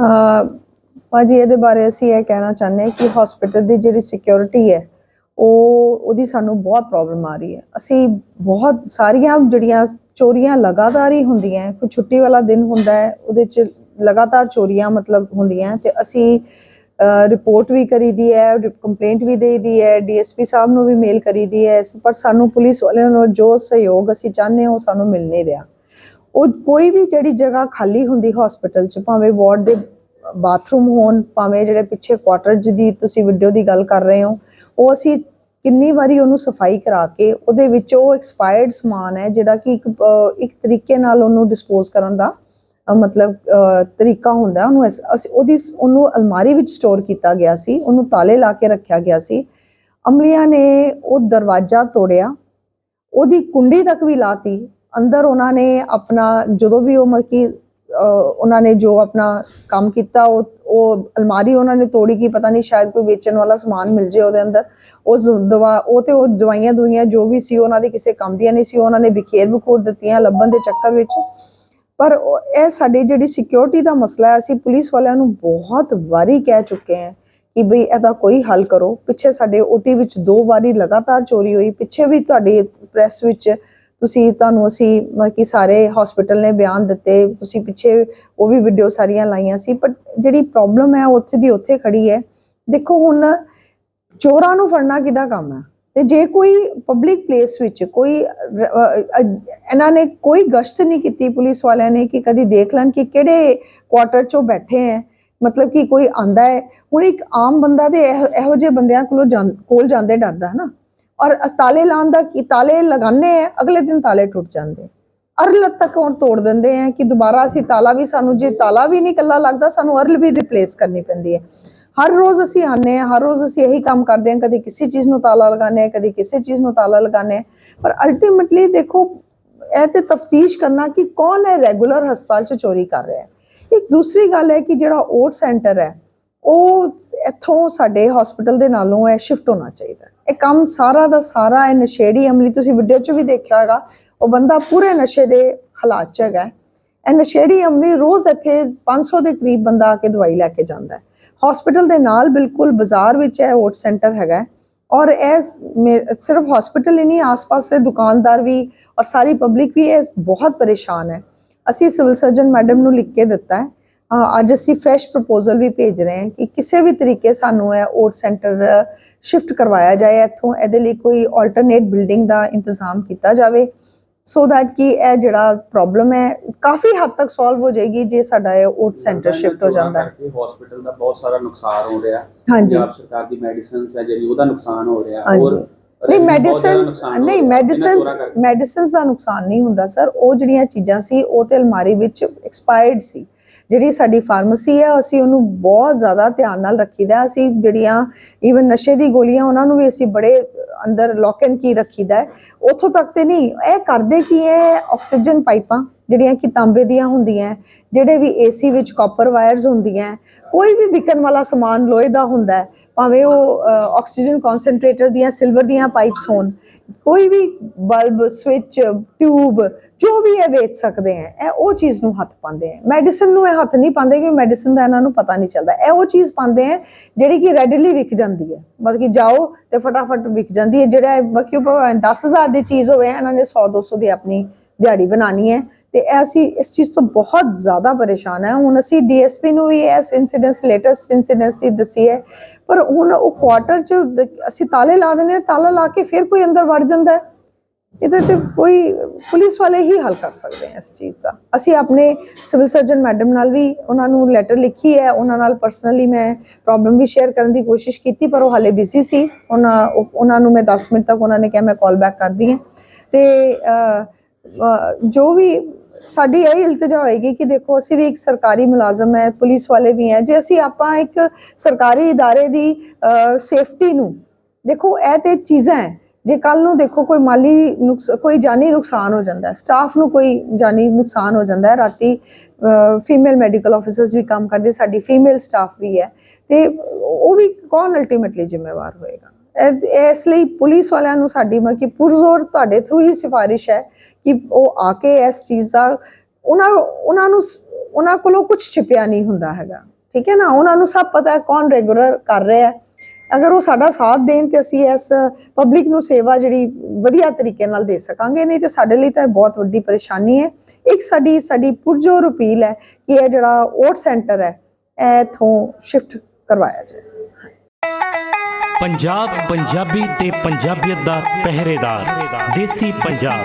ਅਹ ਭਾਜੀ, ਇਹਦੇ ਬਾਰੇ ਅਸੀਂ ਇਹ ਕਹਿਣਾ ਚਾਹੁੰਦੇ ਹਾਂ ਕਿ ਹਸਪੀਟਲ ਦੀ ਜਿਹੜੀ ਸਿਕਿਉਰਿਟੀ ਹੈ, ਉਹ, ਉਹਦੀ ਸਾਨੂੰ ਬਹੁਤ ਪ੍ਰੋਬਲਮ ਆ ਰਹੀ ਹੈ। ਅਸੀਂ ਬਹੁਤ ਸਾਰੀਆਂ ਜਿਹੜੀਆਂ ਚੋਰੀਆਂ ਲਗਾਤਾਰ ਹੀ ਹੁੰਦੀਆਂ ਕੋਈ ਛੁੱਟੀ ਵਾਲਾ ਦਿਨ ਹੁੰਦਾ ਹੈ, ਉਹਦੇ ਚ ਲਗਾਤਾਰ ਚੋਰੀਆਂ ਮਤਲਬ ਹੁੰਦੀਆਂ ਹੈ ਤੇ ਅਸੀਂ ਰਿਪੋਰਟ ਵੀ ਕਰੀਦੀ ਹੈ ਕੰਪਲੇਂਟ ਵੀ ਦੇਈਦੀ ਹੈ ਡੀਐਸਪੀ ਸਾਹਿਬ ਨੂੰ ਵੀ ਮੇਲ ਕਰੀਦੀ ਹੈ ਪਰ ਸਾਨੂੰ ਪੁਲਿਸ ਵਾਲਿਆਂ ਨੂੰ ਜੋ ਸਹਿਯੋਗ ਅਸੀਂ ਚਾਹੁੰਦੇ ਹਾਂ, ਉਹ ਸਾਨੂੰ ਮਿਲ ਨਹੀਂ ਰਿਹਾ। ਉਹ ਕੋਈ ਵੀ ਜਿਹੜੀ ਜਗ੍ਹਾ ਖਾਲੀ ਹੁੰਦੀ ਹਸਪੀਟਲ ਚ, ਭਾਵੇਂ ਵਾਰਡ ਦੇ ਬਾਥਰੂਮ ਹੋਣ, ਭਾਵੇਂ ਜਿਹੜੇ ਪਿੱਛੇ ਕੁਆਟਰਜ਼ ਦੀ ਤੁਸੀਂ ਵੀਡੀਓ ਦੀ ਗੱਲ ਕਰ ਰਹੇ ਹੋ, ਉਹ ਅਸੀਂ ਕਿੰਨੀ ਵਾਰੀ ਉਹਨੂੰ ਸਫ਼ਾਈ ਕਰਾ ਕੇ ਉਹਦੇ ਵਿੱਚ ਉਹ ਐਕਸਪਾਇਰਡ ਸਮਾਨ ਹੈ, ਜਿਹੜਾ ਕਿ ਇੱਕ ਇੱਕ ਤਰੀਕੇ ਨਾਲ ਉਹਨੂੰ ਡਿਸਪੋਜ਼ ਕਰਨ ਦਾ ਮਤਲਬ ਤਰੀਕਾ ਹੁੰਦਾ। ਉਹਨੂੰ ਇਸ- ਅਸੀਂ ਉਹਦੀ ਉਹਨੂੰ ਅਲਮਾਰੀ ਵਿੱਚ ਸਟੋਰ ਕੀਤਾ ਗਿਆ ਸੀ, ਉਹਨੂੰ ਤਾਲੇ ਲਾ ਕੇ ਰੱਖਿਆ ਗਿਆ ਸੀ। ਅਮਲੀਆਂ ਨੇ ਉਹ ਦਰਵਾਜ਼ਾ ਤੋੜਿਆ, ਉਹਦੀ ਕੁੰਡੀ ਤੱਕ ਵੀ ਲਾਤੀ ਅੰਦਰ ਉਹਨਾਂ ਨੇ ਆਪਣਾ, ਜਦੋਂ ਵੀ ਉਹ ਮਤਲਬ ਕਿ ਉਹਨਾਂ ਨੇ ਜੋ ਆਪਣਾ ਕੰਮ ਕੀਤਾ, ਉਹ ਉਹ ਅਲਮਾਰੀ ਉਹਨਾਂ ਨੇ ਤੋੜੀ ਕੀ ਪਤਾ ਨਹੀਂ ਸ਼ਾਇਦ ਕੋਈ ਵੇਚਣ ਵਾਲਾ ਸਮਾਨ ਮਿਲ ਜੇ ਉਹਦੇ ਅੰਦਰ। ਉਹ ਦਵਾ, ਉਹ ਤੇ ਉਹ ਦਵਾਈਆਂ ਦੁਈਆਂ ਜੋ ਵੀ ਸੀ, ਉਹਨਾਂ ਦੇ ਕਿਸੇ ਕੰਮ ਦੀਆਂ ਨਹੀਂ ਸੀ, ਉਹਨਾਂ ਨੇ ਵਿਖੇਰ ਵਿਖੂਰ ਦਿੱਤੀਆਂ ਲੱਭਣ ਦੇ ਚੱਕਰ ਵਿੱਚ। ਪਰ ਉਹ- ਇਹ ਸਾਡੀ ਜਿਹੜੀ ਸਿਕਿਉਰਿਟੀ ਦਾ ਮਸਲਾ ਹੈ, ਅਸੀਂ ਪੁਲਿਸ ਵਾਲਿਆਂ ਨੂੰ ਬਹੁਤ ਵਾਰੀ ਕਹਿ ਚੁੱਕੇ ਹਾਂ ਕਿ ਬਈ ਇਹਦਾ ਕੋਈ ਹੱਲ ਕਰੋ। ਪਿੱਛੇ ਸਾਡੇ ਓਟੀ ਵਿੱਚ ਦੋ ਵਾਰੀ ਲਗਾਤਾਰ ਚੋਰੀ ਹੋਈ, ਪਿੱਛੇ ਵੀ ਤੁਹਾਡੀ ਪ੍ਰੈਸ ਵਿੱਚ ਤੁਸੀਂ ਤੁਹਾਨੂੰ ਅਸੀਂ ਮਤਲਬ ਕਿ ਸਾਰੇ ਹਸਪੀਟਲ ਨੇ ਬਿਆਨ ਦਿੱਤੇ, ਤੁਸੀਂ ਪਿੱਛੇ ਉਹ ਵੀ ਵੀਡੀਓ ਸਾਰੀਆਂ ਲਾਈਆਂ ਸੀ ਪਰ ਜਿਹੜੀ ਪ੍ਰੋਬਲਮ ਹੈ ਉੱਥੇ ਦੀ ਉੱਥੇ ਖੜੀ ਹੈ। ਦੇਖੋ ਹੁਣ ਚੋਰਾਂ ਨੂੰ ਫੜਨਾ ਕਿਹਦਾ ਕੰਮ ਹੈ? ਤੇ ਜੇ ਕੋਈ ਪਬਲਿਕ ਪਲੇਸ ਵਿੱਚ ਕੋਈ ਇਹਨਾਂ ਨੇ ਕੋਈ ਗਸ਼ਤ ਨਹੀਂ ਕੀਤੀ ਪੁਲਿਸ ਵਾਲਿਆਂ ਨੇ ਕਿ ਕਦੀ ਦੇਖ ਲੈਣ ਕਿ ਕਿਹੜੇ ਕੁਆਟਰ ਚੋਂ ਬੈਠੇ ਹੈ। ਮਤਲਬ ਕਿ ਕੋਈ ਆਂਦਾ ਹੈ। ਹੁਣ ਇੱਕ ਆਮ ਬੰਦਾ ਦੇ ਇਹੋ ਇਹੋ ਜਿਹੇ ਬੰਦਿਆਂ ਕੋਲੋਂ ਜਾਂ- ਕੋਲ ਜਾਂਦੇ ਡਰਦਾ ਹੈ ਨਾ। ਔਰ ਤਾਲੇ ਲਾਉਣ ਦਾ ਕੀ, ਤਾਲੇ ਲਗਾਉਂਦੇ ਹੈ ਅਗਲੇ ਦਿਨ ਤਾਲੇ ਟੁੱਟ ਜਾਂਦੇ ਅਰਲ ਤੱਕ ਔਰ ਤੋੜ ਦਿੰਦੇ ਆ ਕਿ ਦੁਬਾਰਾ ਅਸੀਂ ਤਾਲਾ ਵੀ ਸਾਨੂੰ, ਜੇ ਤਾਲਾ ਵੀ ਨਹੀਂ ਕੱਲਾ ਲੱਗਦਾ, ਸਾਨੂੰ ਅਰਲ ਵੀ ਰਿਪਲੇਸ ਕਰਨੀ ਪੈਂਦੀ ਹੈ। ਹਰ ਰੋਜ਼ ਅਸੀਂ ਆਨੇ ਆ ਹਰ ਰੋਜ਼ ਅਸੀਂ ਇਹੀ ਕੰਮ ਕਰਦੇ ਹਾਂ, ਕਦੇ ਕਿਸੇ ਚੀਜ਼ ਨੂੰ ਤਾਲਾ ਲਗਾਉਂਦੇ ਆ ਕਦੇ ਕਿਸੇ ਚੀਜ਼ ਨੂੰ ਤਾਲਾ ਲਗਾਉਂਦੇ ਆ ਪਰ ਅਲਟੀਮੇਟਲੀ ਦੇਖੋ, ਇਹ ਤੇ ਤਫਤੀਸ਼ ਕਰਨਾ ਕਿ ਕੌਣ ਹੈ ਰੈਗੂਲਰ ਹਸਪਤਾਲ 'ਚ ਚੋਰੀ ਕਰ ਰਿਹਾ ਹੈ। ਇੱਕ ਦੂਸਰੀ ਗੱਲ ਹੈ ਕਿ ਜਿਹੜਾ ਓਟ ਸੈਂਟਰ ਹੈ ਉਹ ਇੱਥੋਂ ਸਾਡੇ ਹਸਪੀਟਲ ਦੇ ਨਾਲੋਂ ਇਹ ਸ਼ਿਫਟ ਹੋਣਾ ਚਾਹੀਦਾ ਇਹ ਕੰਮ ਸਾਰਾ ਦਾ ਸਾਰਾ ਇਹ ਨਸ਼ੇੜੀ ਅਮਲੀ, ਤੁਸੀਂ ਵੀਡੀਓ 'ਚ ਵੀ ਦੇਖਿਆ ਹੋਵੇਗਾ ਉਹ ਬੰਦਾ ਪੂਰੇ ਨਸ਼ੇ ਦੇ ਹਾਲਾਤ 'ਚ ਹੈਗਾ ਇਹ ਨਸ਼ੇੜੀ ਅਮਲੀ ਰੋਜ਼ ਇੱਥੇ 500 ਦੇ ਕਰੀਬ ਬੰਦਾ ਆ ਕੇ ਦਵਾਈ ਲੈ ਕੇ ਜਾਂਦਾ ਹੈ। ਹਸਪੀਟਲ ਦੇ ਨਾਲ ਬਿਲਕੁਲ ਬਾਜ਼ਾਰ ਵਿੱਚ ਇਹ ਓਟ ਸੈਂਟਰ ਹੈਗਾ ਔਰ ਇਹ ਮੇ- ਸਿਰਫ ਹਸਪੀਟਲ ਹੀ ਨਹੀਂ, ਆਸ-ਪਾਸ ਦੇ ਦੁਕਾਨਦਾਰ ਵੀ ਔਰ ਸਾਰੀ ਪਬਲਿਕ ਵੀ ਇਹ ਬਹੁਤ ਪਰੇਸ਼ਾਨ ਹੈ। ਅਸੀਂ ਸਿਵਲ ਸਰਜਨ ਮੈਡਮ ਨੂੰ ਲਿਖ ਕੇ ਦਿੱਤਾ ਹੈ ਅੱਜ ਅਸੀਂ ਫਰੈਸ਼ ਪ੍ਰਪੋਜ਼ਲ ਵੀ ਭੇਜ ਰਹੇ ਹਾਂ ਕਿ ਕਿਸੇ ਵੀ ਤਰੀਕੇ ਸਾਨੂੰ ਇਹ ਓਟ ਸੈਂਟਰ ਸ਼ਿਫਟ ਕਰਵਾਇਆ ਜਾਏ ਇੱਥੋਂ ਇਹਦੇ ਲਈ ਕੋਈ ਆਲਟਰਨੇਟ ਬਿਲਡਿੰਗ ਦਾ ਇੰਤਜ਼ਾਮ ਕੀਤਾ ਜਾਵੇ। ਸੋ ਦੈਟ ਕਿ ਇਹ ਜਿਹੜਾ ਪ੍ਰੋਬਲਮ ਹੈ ਕਾਫੀ ਹੱਦ ਤੱਕ ਸੋਲਵ ਹੋ ਜਾਏਗੀ ਜੇ ਸਾਡਾ ਇਹ ਓਟ ਸੈਂਟਰ ਸ਼ਿਫਟ ਹੋ ਜਾਂਦਾ। ਹੈ ਹਸਪੀਟਲ ਦਾ ਬਹੁਤ ਸਾਰਾ ਨੁਕਸਾਨ ਹੋ ਰਿਹਾ। ਹਾਂਜੀ। ਪੰਜਾਬ ਸਰਕਾਰ ਦੀ ਮੈਡੀਸਿਨਸ ਹੈ ਜਿਹੜੀ ਉਹਦਾ ਨੁਕਸਾਨ ਹੋ ਰਿਹਾ। ਹੋਰ ਨਹੀਂ ਮੈਡੀਸਿਨਸ ਨਹੀਂ ਮੈਡੀਸਿਨਸ। ਮੈਡੀਸਿਨਸ ਦਾ ਨੁਕਸਾਨ ਨਹੀਂ ਹੁੰਦਾ ਸਰ। ਉਹ ਜਿਹੜੀਆਂ ਚੀਜ਼ਾਂ ਸੀ ਉਹ ਤੇ ਅਲਮਾਰੀ ਵਿੱਚ ਐਕਸਪਾਇਰਡ ਸੀ। ਜਿਹੜੀ ਸਾਡੀ ਫਾਰਮੇਸੀ ਹੈ ਅਸੀਂ ਉਹਨੂੰ ਬਹੁਤ ਜ਼ਿਆਦਾ ਧਿਆਨ ਨਾਲ ਰੱਖੀਦਾ ਅਸੀਂ ਜਿਹੜੀਆਂ ਈਵਨ ਨਸ਼ੇ ਦੀ ਗੋਲੀਆਂ, ਉਹਨਾਂ ਨੂੰ ਵੀ ਅਸੀਂ ਬੜੇ ਅੰਦਰ ਲੌਕ ਐਂਡ ਕੀ ਰੱਖੀਦਾ ਹੈ। ਉੱਥੋਂ ਤੱਕ ਤੇ ਨਹੀਂ, ਇਹ ਕਰਦੇ ਕੀ ਹੈ? ਆਕਸੀਜਨ ਪਾਈਪਾਂ। ਜਿਹੜੀਆਂ ਕਿ ਤਾਂਬੇ ਦੀਆਂ ਹੁੰਦੀਆਂ, ਜਿਹੜੇ ਵੀ ਏਸੀ ਵਿੱਚ ਕਾਪਰ ਵਾਇਰਸ ਹੁੰਦੀਆਂ, ਕੋਈ ਵੀ ਵਿਕਣ ਵਾਲਾ ਸਮਾਨ ਲੋਹੇ ਦਾ ਹੁੰਦਾ, ਭਾਵੇਂ ਉਹ ਆਕਸੀਜਨ ਕਨਸੈਂਟਰੇਟਰ ਦੀਆਂ ਸਿਲਵਰ ਦੀਆਂ ਪਾਈਪਸ ਹੋਣ, ਕੋਈ ਵੀ ਬਲਬ ਸਵਿਚ ਟਿਊਬ ਜੋ ਵੀ ਇਹ ਵੇਚ ਸਕਦੇ ਹੈ ਇਹ ਉਹ ਚੀਜ਼ ਨੂੰ ਹੱਥ ਪਾਉਂਦੇ ਹੈ ਮੈਡੀਸਨ ਨੂੰ ਇਹ ਹੱਥ ਨਹੀਂ ਪਾਉਂਦੇ ਕਿ ਮੈਡੀਸਨ ਦਾ ਇਹਨਾਂ ਨੂੰ ਪਤਾ ਨਹੀਂ ਚੱਲਦਾ। ਇਹ ਉਹ ਚੀਜ਼ ਪਾਉਂਦੇ ਹੈ ਜਿਹੜੀ ਕਿ ਰੈਡਲੀ ਵਿਕ ਜਾਂਦੀ ਹੈ ਮਤਲਬ ਕਿ ਜਾਓ ਤੇ ਫਟਾਫਟ ਵਿਕ ਜਾਂਦੀ ਹੈ ਜਿਹੜਾ ਬਾਕੀ ਉਹ ਭਾਵੇਂ 10000 ਦੀ ਚੀਜ਼ ਹੋਵੇ, ਇਹਨਾਂ ਨੇ 100 200 ਦੀ ਆਪਣੀ ਦਿਹਾੜੀ ਬਣਾਣੀ ਹੈ ਤੇ ਇਹ ਅਸੀਂ ਇਸ ਚੀਜ਼ ਤੋਂ ਬਹੁਤ ਜ਼ਿਆਦਾ ਪਰੇਸ਼ਾਨ ਹੈ। ਹੁਣ ਅਸੀਂ ਡੀਐਸਪੀ ਨੂੰ ਵੀ ਇਸ ਇਨਸੀਡੈਂਸ ਲੇਟੈਸਟ ਇਨਸੀਡੈਂਸ ਦੀ ਦੱਸੀ ਹੈ। ਪਰ ਹੁਣ ਉਹ ਕੁਆਟਰ ਚ ਅਸੀਂ ਤਾਲੇ ਲਾ ਦਿੰਦੇ ਹਾਂ, ਤਾਲਾ ਲਾ ਕੇ ਫਿਰ ਕੋਈ ਅੰਦਰ ਵੜ ਜਾਂਦਾ ਹੈ। ਇਹਦੇ ਤੇ ਕੋਈ ਪੁਲਿਸ ਵਾਲੇ ਹੀ ਹੱਲ ਕਰ ਸਕਦੇ ਹੈ ਇਸ ਚੀਜ਼ ਦਾ। ਅਸੀਂ ਆਪਣੇ ਸਿਵਲ ਸਰਜਨ ਮੈਡਮ ਨਾਲ ਵੀ ਉਹਨਾਂ ਨੂੰ ਲੈਟਰ ਲਿਖੀ ਹੈ। ਉਹਨਾਂ ਨਾਲ ਪਰਸਨਲੀ ਮੈਂ ਪ੍ਰੋਬਲਮ ਵੀ ਸ਼ੇਅਰ ਕਰਨ ਦੀ ਕੋਸ਼ਿਸ਼ ਕੀਤੀ, ਪਰ ਉਹ ਹਾਲੇ ਬਿਜ਼ੀ ਸੀ। ਉਹਨਾਂ ਉਹਨਾਂ ਨੂੰ ਮੈਂ 10 ਮਿੰਟ ਤੱਕ ਉਹਨਾਂ ਨੇ ਕਿਹਾ ਮੈਂ ਕਾਲ ਬੈਕ ਕਰਦੀ ਹਾਂ। ਤੇ ਜੋ ਵੀ ਸਾਡੀ ਇਹ ਇਲਤਜਾ ਹੋਏਗੀ ਕਿ ਦੇਖੋ, ਅਸੀਂ ਵੀ ਇੱਕ ਸਰਕਾਰੀ ਮੁਲਾਜ਼ਮ ਹੈ, ਪੁਲਿਸ ਵਾਲੇ ਵੀ ਹੈ, ਜੇ ਅਸੀਂ ਆਪਾਂ ਇੱਕ ਸਰਕਾਰੀ ਇਦਾਰੇ ਦੀ ਸੇਫਟੀ ਨੂੰ, ਦੇਖੋ, ਇਹ ਤੇ ਚੀਜ਼ਾਂ ਹੈ। ਜੇ ਕੱਲ ਨੂੰ ਦੇਖੋ, ਕੋਈ ਮਾਲੀ ਨੁਕਸ, ਕੋਈ ਜਾਨੀ ਨੁਕਸਾਨ ਹੋ ਜਾਂਦਾ ਸਟਾਫ ਨੂੰ ਕੋਈ ਜਾਨੀ ਨੁਕਸਾਨ ਹੋ ਜਾਂਦਾ ਰਾਤੀ ਫੀਮੇਲ ਮੈਡੀਕਲ ਆਫੀਸਰਸ ਵੀ ਕੰਮ ਕਰਦੇ, ਸਾਡੀ ਫੀਮੇਲ ਸਟਾਫ ਵੀ ਹੈ, ਤੇ ਉਹ ਵੀ ਕੌਣ ਅਲਟੀਮੇਟਲੀ ਜ਼ਿੰਮੇਵਾਰ ਹੋਏਗਾ? ਇਸ ਲਈ ਪੁਲਿਸ ਵਾਲਿਆਂ ਨੂੰ ਸਾਡੀ ਮਤਲਬ ਕਿ ਪੁਰਜ਼ੋਰ ਤੁਹਾਡੇ ਥਰੂ ਹੀ ਸਿਫਾਰਿਸ਼ ਹੈ ਕਿ ਉਹ ਆ ਕੇ ਇਸ ਚੀਜ਼ ਦਾ ਉਹਨਾਂ ਉਹਨਾਂ ਨੂੰ ਉਹਨਾਂ ਕੋਲੋਂ ਕੁਝ ਛਿਪਿਆ ਨਹੀਂ ਹੁੰਦਾ ਹੈਗਾ। ਠੀਕ ਹੈ ਨਾ? ਉਹਨਾਂ ਨੂੰ ਸਭ ਪਤਾ ਹੈ ਕੌਣ ਰੈਗੂਲਰ ਕਰ ਰਿਹਾ ਹੈ। ਅਗਰ ਉਹ ਸਾਡਾ ਸਾਥ ਦੇਣ ਤੇ ਅਸੀਂ ਇਸ ਪਬਲਿਕ ਨੂੰ ਸੇਵਾ ਜਿਹੜੀ ਵਧੀਆ ਤਰੀਕੇ ਨਾਲ ਦੇ ਸਕਾਂਗੇ, ਨਹੀਂ ਤੇ ਸਾਡੇ ਲਈ ਤਾਂ ਇਹ ਬਹੁਤ ਵੱਡੀ ਪਰੇਸ਼ਾਨੀ ਹੈ। ਇੱਕ ਸਾਡੀ ਸਾਡੀ ਪੁਰਜੋਰ ਅਪੀਲ ਹੈ ਕਿ ਇਹ ਜਿਹੜਾ ਓਟ ਸੈਂਟਰ ਹੈ, ਇਹ ਇੱਥੋਂ ਸ਼ਿਫਟ ਕਰਵਾਇਆ ਜਾਏ। ਪੰਜਾਬ ਪੰਜਾਬੀ ਤੇ ਪੰਜਾਬੀਅਤ ਦਾ ਪਹਿਰੇਦਾਰ ਦੇਸੀ ਪੰਜਾਬ।